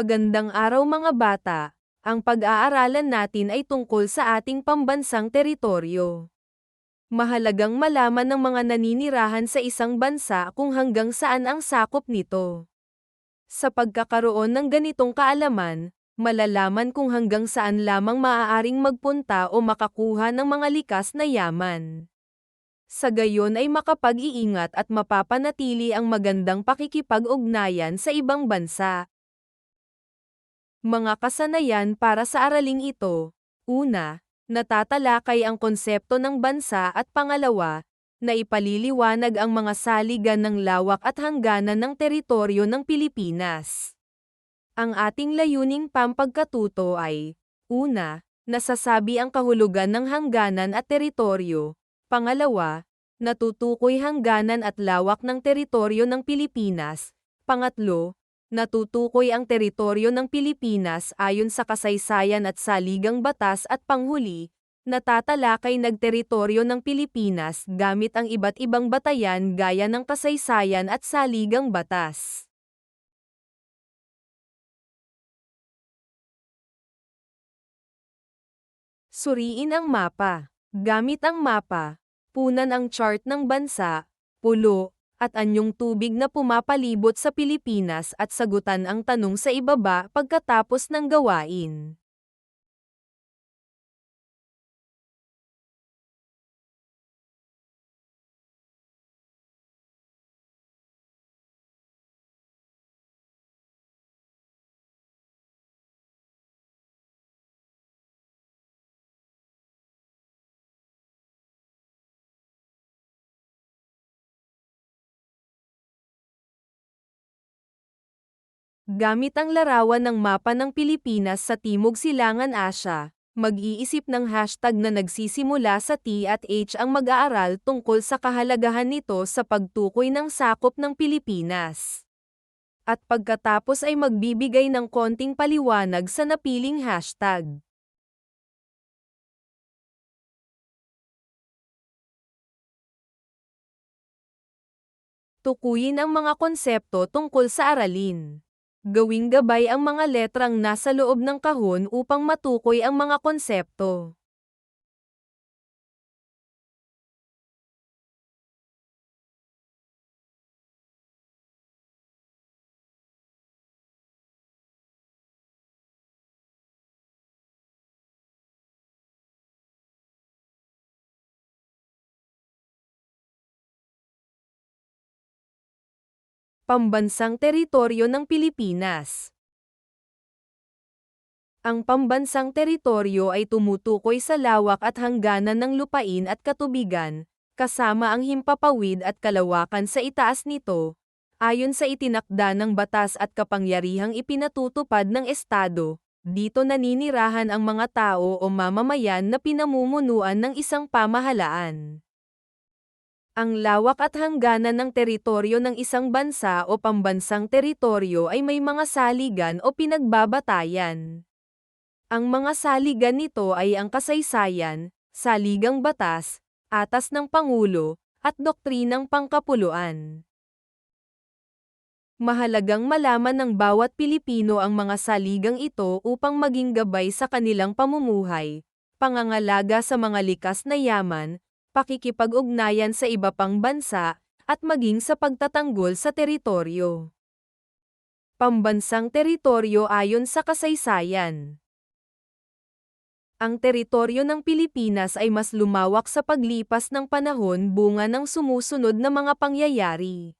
Magandang araw mga bata. Ang pag-aaralan natin ay tungkol sa ating pambansang teritoryo. Mahalagang malaman ng mga naninirahan sa isang bansa kung hanggang saan ang sakop nito. Sa pagkakaroon ng ganitong kaalaman, malalaman kung hanggang saan lamang maaaring magpunta o makakuha ng mga likas na yaman. Sa gayon ay makapag-iingat at mapapanatili ang magandang pakikipag-ugnayan sa ibang bansa. Mga kasanayan para sa araling ito. Una, natatalakay ang konsepto ng bansa at pangalawa, na ipaliliwanag ang mga saligan ng lawak at hangganan ng teritoryo ng Pilipinas. Ang ating layuning pampagkatuto ay, una, nasasabi ang kahulugan ng hangganan at teritoryo, pangalawa, natutukoy hangganan at lawak ng teritoryo ng Pilipinas, pangatlo, natutukoy ang teritoryo ng Pilipinas ayon sa kasaysayan at saligang batas at panghuli, natatalakay nagteritoryo ng Pilipinas gamit ang iba't ibang batayan gaya ng kasaysayan at saligang batas. Suriin ang mapa. Gamit ang mapa, punan ang chart ng bansa, pulo, at anyong tubig na pumapalibot sa Pilipinas at sagutan ang tanong sa ibaba pagkatapos ng gawain. Gamit ang larawan ng mapa ng Pilipinas sa Timog Silangan Asya, mag-iisip ng hashtag na nagsisimula sa T at H ang mag-aaral tungkol sa kahalagahan nito sa pagtukoy ng sakop ng Pilipinas. At pagkatapos ay magbibigay ng konting paliwanag sa napiling hashtag. Tukuyin ang mga konsepto tungkol sa aralin. Gawing gabay ang mga letrang nasa loob ng kahon upang matukoy ang mga konsepto. Pambansang teritoryo ng Pilipinas Ang pambansang teritoryo ay tumutukoy sa lawak at hangganan ng lupain at katubigan, kasama ang himpapawid at kalawakan sa itaas nito, ayon sa itinakda ng batas at kapangyarihang ipinatutupad ng Estado. Dito naninirahan ang mga tao o mamamayan na pinamumunuan ng isang pamahalaan. Ang lawak at hangganan ng teritoryo ng isang bansa o pambansang teritoryo ay may mga saligan o pinagbabatayan. Ang mga saligan nito ay ang kasaysayan, saligang batas, atas ng Pangulo, at doktrinang pangkapuluan. Mahalagang malaman ng bawat Pilipino ang mga saligang ito upang maging gabay sa kanilang pamumuhay, pangangalaga sa mga likas na yaman, pakikipag-ugnayan sa iba pang bansa, at maging sa pagtatanggol sa teritoryo. Pambansang teritoryo ayon sa kasaysayan. Ang teritoryo ng Pilipinas ay mas lumawak sa paglipas ng panahon bunga ng sumusunod na mga pangyayari.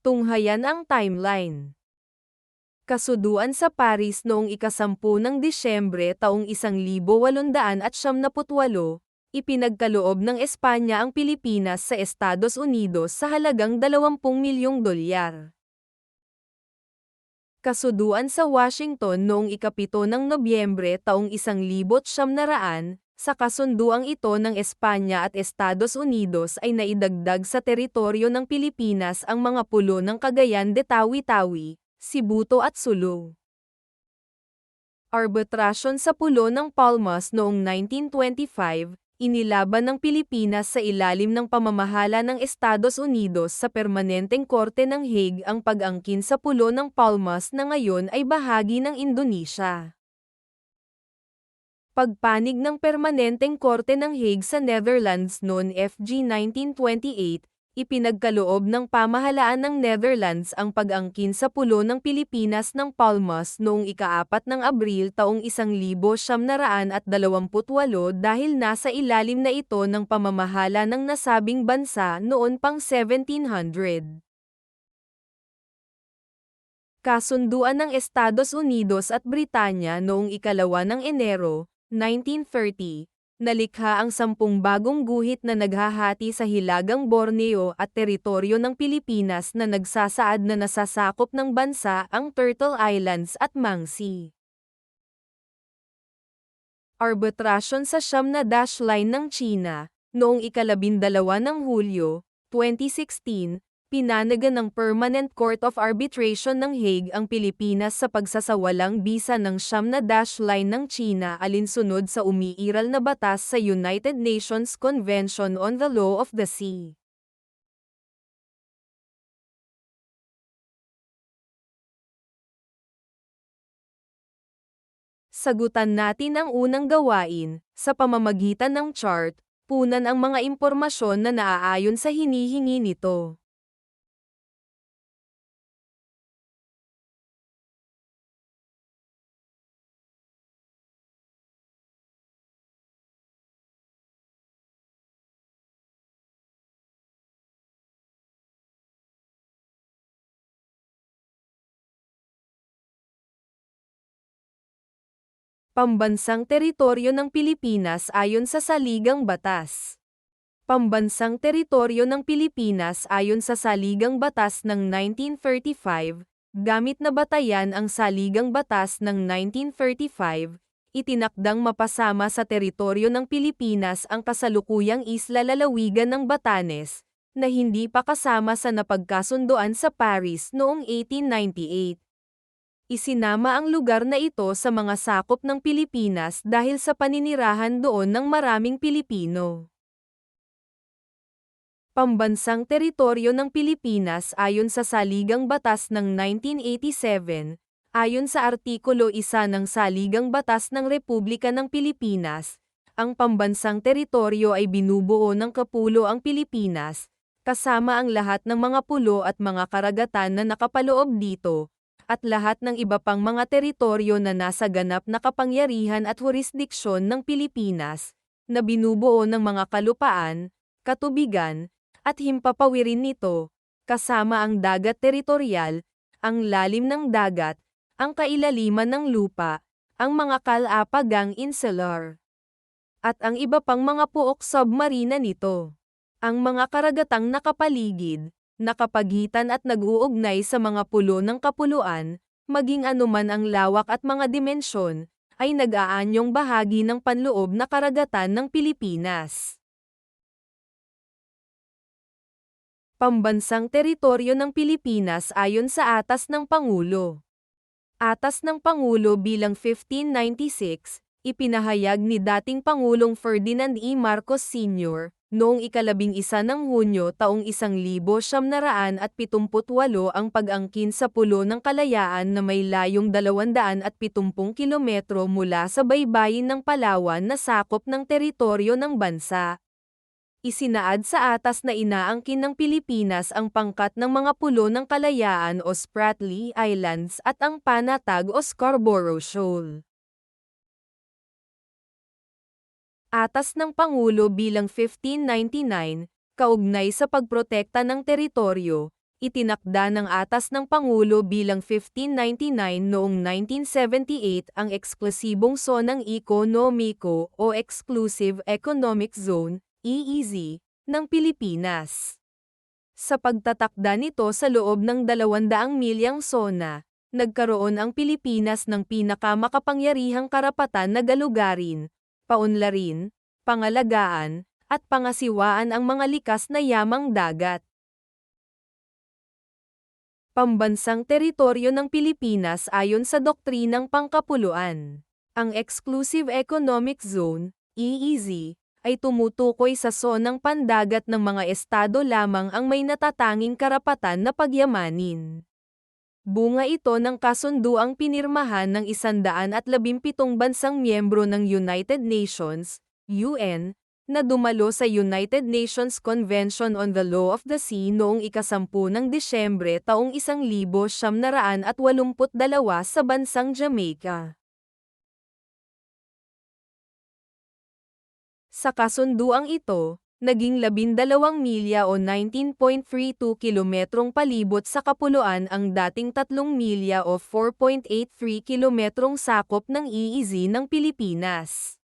Tunghayan ang timeline. Kasuduan sa Paris noong ikasampu ng Disyembre taong 1878, ipinagkaloob ng Espanya ang Pilipinas sa Estados Unidos sa halagang 20 milyong dolyar. Kasuduan sa Washington noong ikapito ng Nobyembre taong 1900, sa kasunduang ito ng Espanya at Estados Unidos ay naidagdag sa teritoryo ng Pilipinas ang mga pulo ng Cagayan de Tawi-Tawi, Sibuto at Sulu. Arbitrasyon sa pulo ng Palmas noong 1925, inilaban ng Pilipinas sa ilalim ng pamamahala ng Estados Unidos sa Permanenteng Korte ng Hague ang pag-angkin sa pulo ng Palmas na ngayon ay bahagi ng Indonesia. Pagpanig ng Permanenteng Korte ng Hague sa Netherlands noon FG 1928, ipinagkaloob ng pamahalaan ng Netherlands ang pag-angkin sa pulo ng Pilipinas ng Palmas noong ikaapat ng Abril taong 1928 dahil nasa ilalim na ito ng pamamahala ng nasabing bansa noon pang 1700. Kasunduan ng Estados Unidos at Britanya noong ikalawa ng Enero, 1930, nalikha ang sampung bagong guhit na naghahati sa Hilagang Borneo at teritoryo ng Pilipinas na nagsasaad na nasasakop ng bansa ang Turtle Islands at Mangsi. Arbitrasyon sa siyam na dash line ng China, noong ikalabindalawa ng Hulyo, 2016, pinanagan ng Permanent Court of Arbitration ng Hague ang Pilipinas sa pagsasawalang bisa ng siyam na dash line ng China alinsunod sa umiiral na batas sa United Nations Convention on the Law of the Sea. Sagutan natin ang unang gawain, sa pamamagitan ng chart, punan ang mga impormasyon na naaayon sa hinihingi nito. Pambansang teritoryo ng Pilipinas ayon sa Saligang Batas. Pambansang teritoryo ng Pilipinas ayon sa Saligang Batas ng 1935, gamit na batayan ang Saligang Batas ng 1935, itinakdang mapasama sa teritoryo ng Pilipinas ang kasalukuyang isla lalawigan ng Batanes, na hindi pa kasama sa napagkasundoan sa Paris noong 1898. Isinama ang lugar na ito sa mga sakop ng Pilipinas dahil sa paninirahan doon ng maraming Pilipino. Pambansang teritoryo ng Pilipinas ayon sa Saligang Batas ng 1987, ayon sa Artikulo 1 ng Saligang Batas ng Republika ng Pilipinas, ang pambansang teritoryo ay binubuo ng kapulo ang Pilipinas, kasama ang lahat ng mga pulo at mga karagatan na nakapaloob dito, at lahat ng iba pang mga teritoryo na nasa ganap na kapangyarihan at jurisdiksyon ng Pilipinas, na binubuo ng mga kalupaan, katubigan, at himpapawirin nito, kasama ang dagat teritorial, ang lalim ng dagat, ang kailaliman ng lupa, ang mga kalapagang insular, at ang iba pang mga puok submarina nito. Ang mga karagatang nakapaligid, nakapagitan at nag-uugnay sa mga pulo ng kapuluan, maging anuman ang lawak at mga dimensyon, ay nag-aanyong bahagi ng panloob na karagatan ng Pilipinas. Pambansang teritoryo ng Pilipinas ayon sa Atas ng Pangulo. Atas ng Pangulo bilang 1596, ipinahayag ni dating Pangulong Ferdinand E. Marcos Sr., Noong ikalabing isa ng Hunyo taong isang libo siyam naraan at pitumputwalo ang pag-angkin sa pulo ng kalayaan na may layong dalawandaan at pitumpung kilometro mula sa baybayin ng Palawan na sakop ng teritoryo ng bansa. Isinaad sa atas na inaangkin ng Pilipinas ang pangkat ng mga pulo ng kalayaan o Spratly Islands at ang Panatag o Scarborough Shoal. Atas ng Pangulo bilang 1599, kaugnay sa pagprotekta ng teritoryo, itinakda ng Atas ng Pangulo bilang 1599 noong 1978 ang eksklusibong zonang ekonomiko o Exclusive Economic Zone, EEZ, ng Pilipinas. Sa pagtatakda nito sa loob ng 200 milyang zona, nagkaroon ang Pilipinas ng pinakamakapangyarihang karapatan na galugarin, paunlarin, pangalagaan, at pangasiwaan ang mga likas na yamang dagat. Pambansang teritoryo ng Pilipinas ayon sa doktrinang pangkapuluan. Ang Exclusive Economic Zone, EEZ, ay tumutukoy sa sonang pandagat ng mga estado lamang ang may natatanging karapatan na pagyamanin. Bunga ito ng kasunduang pinirmahan ng 117 bansang miyembro ng United Nations, UN, na dumalo sa United Nations Convention on the Law of the Sea noong ikasampu ng Disyembre taong 1982 sa bansang Jamaica. Sa kasunduang ito, naging 12 milya o 19.32 kilometrong palibot sa kapuluan ang dating 3 milya o 4.83 kilometrong sakop ng EEZ ng Pilipinas.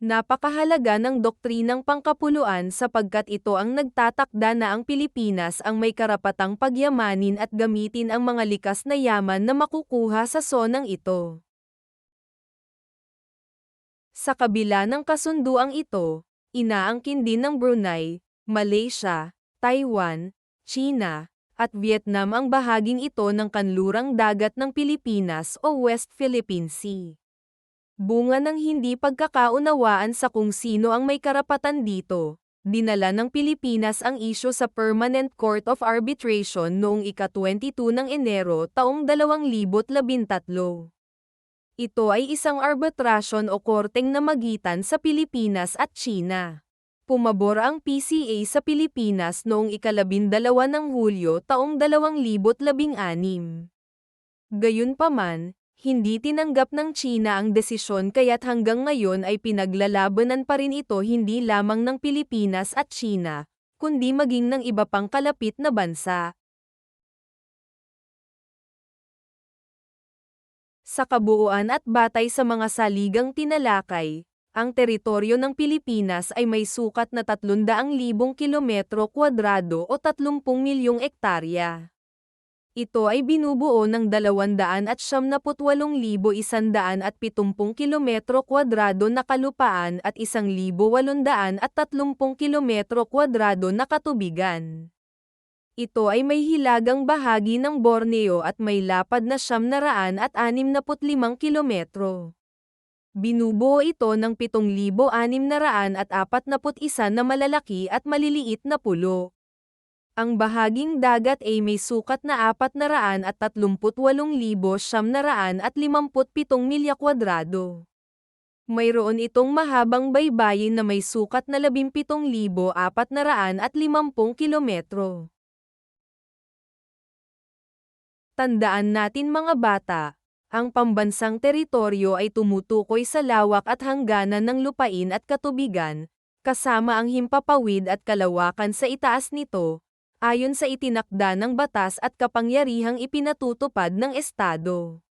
Napakahalaga ng doktrinang pangkapuluan sapagkat ito ang nagtatakda na ang Pilipinas ang may karapatang pagyamanin at gamitin ang mga likas na yaman na makukuha sa sonang ito. Sa kabila ng kasunduang ito, Inaangkin din ng Brunei, Malaysia, Taiwan, China, at Vietnam ang bahaging ito ng kanlurang dagat ng Pilipinas o West Philippine Sea. Bunga ng hindi pagkakaunawaan sa kung sino ang may karapatan dito, dinala ng Pilipinas ang isyo sa Permanent Court of Arbitration noong ika-22 ng Enero taong 2013. Ito ay isang arbitrasyon o korteng namagitan sa Pilipinas at China. Pumabor ang PCA sa Pilipinas noong ikalabindalawa ng Hulyo taong 2016. Gayunpaman, hindi tinanggap ng China ang desisyon kaya't hanggang ngayon ay pinaglalabanan pa rin ito hindi lamang ng Pilipinas at China, kundi maging ng iba pang kalapit na bansa. Sa kabuuan at batay sa mga saligang tinalakay, ang teritoryo ng Pilipinas ay may sukat na 300,000 kilometro kwadrado o 30 milyong ektarya. Ito ay binubuo ng 278,170 kilometro kwadrado na kalupaan at 1,830 kilometro kwadrado na katubigan. Ito ay may hilagang bahagi ng Borneo at may lapad na siyam na raan at 65 kilometro. Binubuo ito ng 7,641 na malalaki at maliliit na pulo. Ang bahaging dagat ay may sukat na 438,757 milya kwadrado. Mayroon itong mahabang baybayin na may sukat na 17,450 kilometro. Tandaan natin mga bata, ang pambansang teritoryo ay tumutukoy sa lawak at hangganan ng lupain at katubigan, kasama ang himpapawid at kalawakan sa itaas nito, ayon sa itinakda ng batas at kapangyarihang ipinatutupad ng Estado.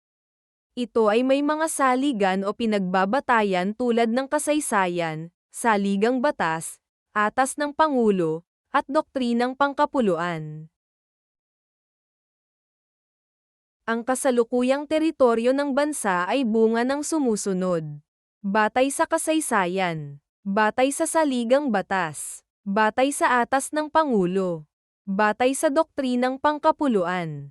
Ito ay may mga saligan o pinagbabatayan tulad ng kasaysayan, saligang batas, atas ng Pangulo, at doktrinang pangkapuluan. Ang kasalukuyang teritoryo ng bansa ay bunga ng sumusunod. Batay sa kasaysayan. Batay sa saligang batas. Batay sa atas ng Pangulo. Batay sa doktrinang pangkapuluan.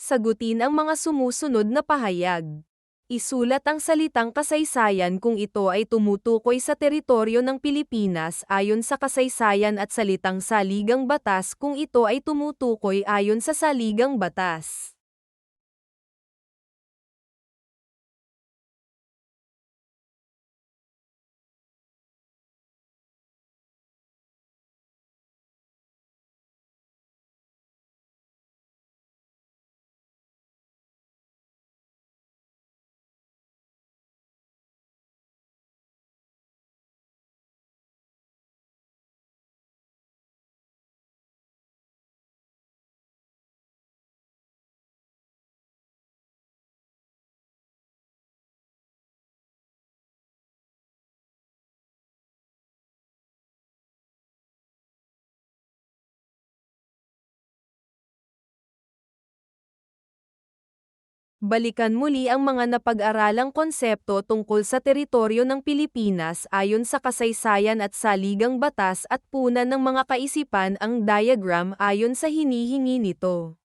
Sagutin ang mga sumusunod na pahayag. Isulat ang salitang kasaysayan kung ito ay tumutukoy sa teritoryo ng Pilipinas ayon sa kasaysayan at salitang saligang batas kung ito ay tumutukoy ayon sa saligang batas. Balikan muli ang mga napag-aralang konsepto tungkol sa teritoryo ng Pilipinas ayon sa kasaysayan at saligang batas at puna ng mga kaisipan ang diagram ayon sa hinihingi nito.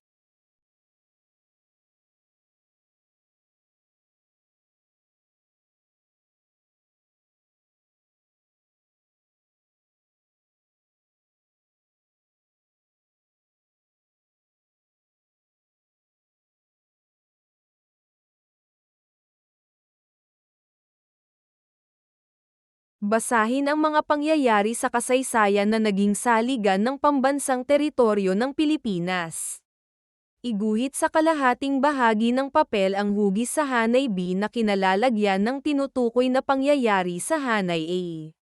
Basahin ang mga pangyayari sa kasaysayan na naging saligan ng pambansang teritoryo ng Pilipinas. Iguhit sa kalahating bahagi ng papel ang hugis sa Hanay B na kinalalagyan ng tinutukoy na pangyayari sa Hanay A.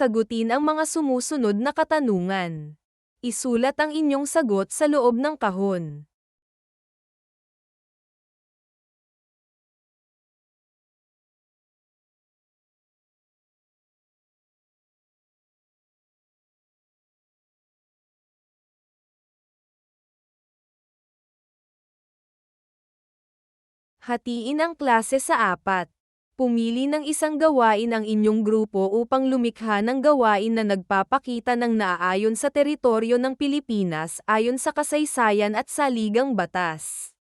Sagutin ang mga sumusunod na katanungan. Isulat ang inyong sagot sa loob ng kahon. Hatiin ang klase sa apat. Pumili ng isang gawain ang inyong grupo upang lumikha ng gawain na nagpapakita ng naaayon sa teritoryo ng Pilipinas ayon sa kasaysayan at saligang batas.